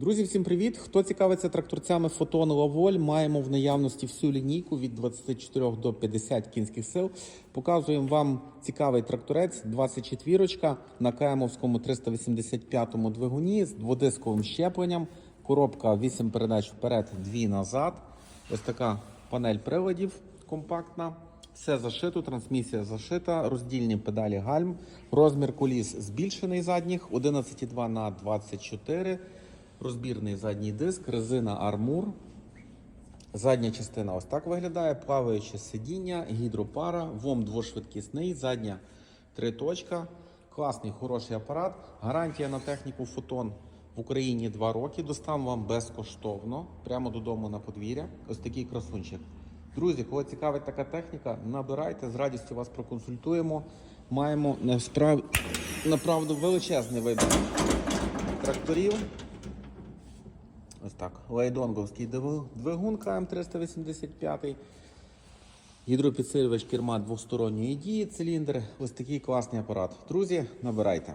Друзі, всім привіт! Хто цікавиться тракторцями Фотон Лаволь, маємо в наявності всю лінійку від 24 до 50 кінських сил. Показуємо вам цікавий тракторець 24 на КМовському 385 двигуні з дводисковим щепленням. Коробка 8 передач вперед, 2 назад. Ось така панель приладів компактна. Все зашито, трансмісія зашита, роздільні педалі гальм, розмір коліс збільшений задніх 11,2 на 24 розбірний задній диск, резина армур. Задня частина ось так виглядає, плаваюче сидіння, гідропара, ВОМ двошвидкісний, задня триточка. Класний, хороший апарат. Гарантія на техніку фотон в Україні 2 роки. Доставимо вам безкоштовно, прямо додому на подвір'я. Ось такий красунчик. Друзі, кого цікавить така техніка, набирайте, з радістю вас проконсультуємо. Маємо насправ... направду величезний вибір тракторів. Ось так. Лайдонговський двигун КМ385. Гідропідсилювач керма двосторонньої дії, циліндр. Ось такий класний апарат. Друзі, набирайте.